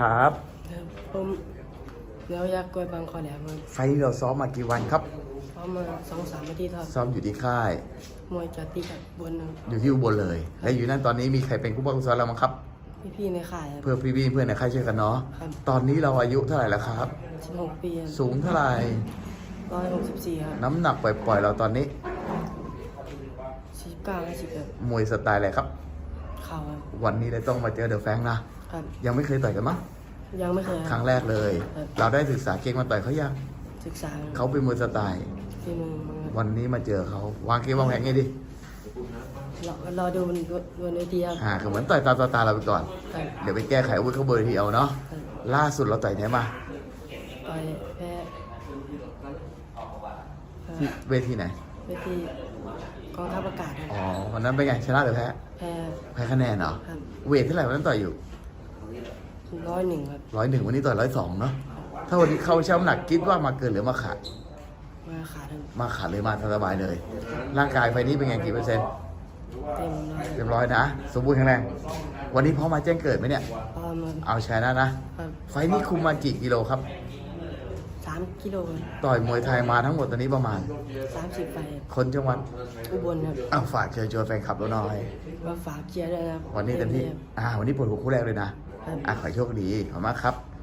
ครับครับผมเนื้อยักษ์กล้วยบางคอแหลมครับไฟล์เราซ้อมมากี่วันครับพร้อมมาสองสามนาทีครับซ้อมอยู่ที่ค่าย มวยจัดตีกับบนครับอยู่ที่อุบลเลย และอยู่นั่นตอนนี้มีใครเป็นผู้บังคับซ้อมเรามั้งครับพี่ๆในข่ายครับ เพื่อพี่ๆเพื่อนในค่ายช่วยกันเนาะครับ ตอนนี้เราอายุเท่าไหร่แล้วครับ สิบหกปีสูงเท่าไหร่ร้อยหกสิบสี่ครับน้ำหนักปล่อยๆ เราตอนนี้สี่สิบเก้าห้าสิบครับมวยสไตล์อะไรครับ เข่าครับวันนี้เลยต้องมาเจอเดอะแฟงนะ ครับ ยังไม่เคยต่อยกันมั้งยังไม่เคยคครัรั้บงแรกเลย ครับ เราได้ศึกษาเก่งมาต่อยเขายังศึกษาเขาเป็นมวยสไตล์ที่มือมั้งครับวันนี้มาเจอเขาวางเกมวางแผนไงดีรอรอดูบนบนเวทีครับอ่าก็เหมือนต่อยตามตาตาเราไปก่อน ครับเดี๋ยวไปแก้ไขอาวุ้ยเขาเบอร์ทีเอาเนาะ ครับล่าสุดเราต่อยไหนมา ต่อยแพ้เอ่อที่เวทีไหน เวทีกองทัพอากาศครับอ๋อ วันนั้นเป็นไงชนะหรือแพ้ แพ้แพ้คะแนนเหรอ ครับเวทเท่าไหร่วันนั้นต่อยอยู่ ร้อยหนึ่งครับร้อยหนึ่งวันนี้ต่อยร้อยสองเนาะถ้าวันนี้เข้าช่ำหนักคิดว่ามาเกินหรือมาขาดมาขาดครับมาขาดเลยมาสบายเลย ร่างกายไฟนี้เป็นไงกี่เปอร์เซ็นต์เต็มร้อยเรียบร้อยนะ สมบูรณ์แข็งแรงวันนี้พร้อมมาแจ้งเกิดไหมเนี่ยพร้อมครับเอาชนะนะครับไฟนี้คุมมากี่กิโลครับ สามกิโลต่อยมวยไทยมาทั้งหมดตอนนี้ประมาณ สามสิบไปคนจังหวัดอุบลครับอ้าวฝากเชิญชวนแฟนคลับเราหน่อยมาฝากเชียร์ด้วยนะครับวันนี้เต็มที่อ่าวันนี้ปวดหัวคู่แรกเลยนะครับ อะขอให้โชคดีขอบคุณมากครับ